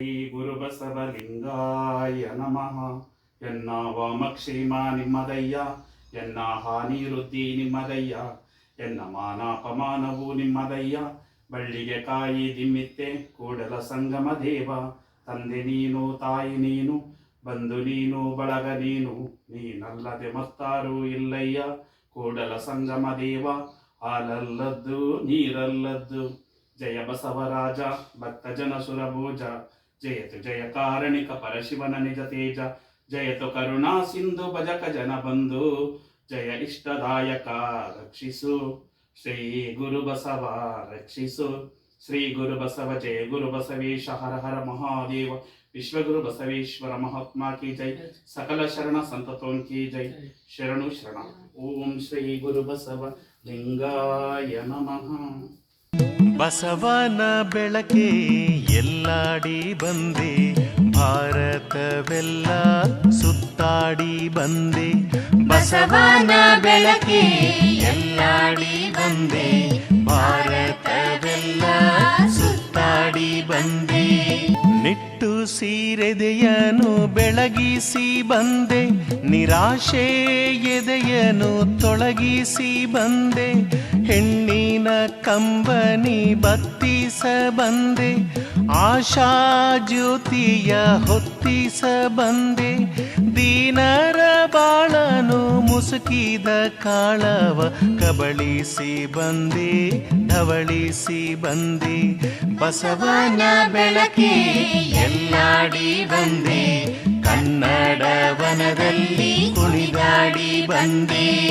ಶ್ರೀ ಗುರುಬಸವಲಿಂಗಾಯ ನಮಃ. ಎನ್ನ ವಾಮಕ್ಷೇಮ ನಿಮ್ಮದಯ್ಯ ಎನ್ನ ಹಾನಿ ನಿಮ್ಮದಯ್ಯ, ಎನ್ನ ಮಾನಾಪಮಾನವು ನಿಮ್ಮದಯ್ಯ. ಬಳ್ಳಿಗೆ ಕಾಯಿ ದಿಮ್ಮಿತ್ತೆ, ಕೂಡಲ ಸಂಗಮ ದೇವ. ತಂದೆ ನೀನು, ತಾಯಿ ನೀನು, ಬಂಧು ನೀನು, ಬಳಗ ನೀನು. ನೀನಲ್ಲದೆ ಮತ್ತಾರೂ ಇಲ್ಲಯ್ಯ, ಕೂಡಲ ಸಂಗಮ ದೇವ. ಹಾಲಲ್ಲದ್ದು ನೀರಲ್ಲದ್ದು. ಜಯ ಬಸವರಾಜ ಭಕ್ತ ಜನ ಸುರಭೋಜ. ಜಯತು ಜಯ ಕಾರಣಿಕ ಪರಶಿವನ ನಿಜ ತೇಜ ಜಯತು ಕರುಣಾ ಸಿಂಧು ಭಜಕ ಜನ ಬಂಧು ಜಯ ಇಷ್ಟದಾಯಕ ರಕ್ಷಿಸು ಶ್ರೀ ಗುರು ಬಸವ ರಕ್ಷಿಸು ಶ್ರೀ ಗುರು ಬಸವ ಜಯ ಗುರು ಬಸವೇಶ ಹರ ಹರ ಮಹಾದೇವ ವಿಶ್ವಗುರು ಬಸವೇಶ್ವರ ಮಹಾತ್ಮ ಕಿ ಜೈ ಸಕಲ ಶರಣ ಸಂತತೋನ್ ಕಿ ಜೈ ಶರಣು ಶರಣ ಓಂ ಶ್ರೀ ಗುರು ಬಸವ ಲಿಂಗಾಯ ನಮಃ ಬಸವನ ಬೆಳಕೆ ಎಲ್ಲಾಡಿ ಬಂದೆ, ಭಾರತವೆಲ್ಲ ಸುತ್ತಾಡಿ ಬಂದೆ, ಬಸವನ ಬೆಳಕೆ ಎಲ್ಲಾಡಿ ಬಂದೆ, ಭಾರತವೆಲ್ಲ ಸುತ್ತಾಡಿ ಬಂದೆ. ನಿಟ್ಟು ಸೀರೆದೆಯನು ಬೆಳಗಿಸಿ ಬಂದೆ, ನಿರಾಶೆ ಎದೆಯನು ತೊಳಗಿಸಿ ಬಂದೆ, ಹೆಣ್ಣಿನ ಕಂಬನಿ ಬತ್ತಿಸ ಬಂದೆ ಆಶಾ ಜ್ಯೋತಿಯ ಹೊತ್ತಿಸ ಬಂದೆ. ದೀನರ ಬಾಳನು ಮುಸುಕಿದ ಕಾಳವ ಕಬಳಿಸಿ ಬಂದೆ, ಧವಳಿಸಿ ಬಂದೆ. ಬಸವನ ಬೆಳಕೆ ಎಲ್ಲಾಡಿ ಬಂದೆ. ಕನ್ನಡ ವನದಲ್ಲಿ ಕುಣಿದಾಡಿ ಬಂದೆ.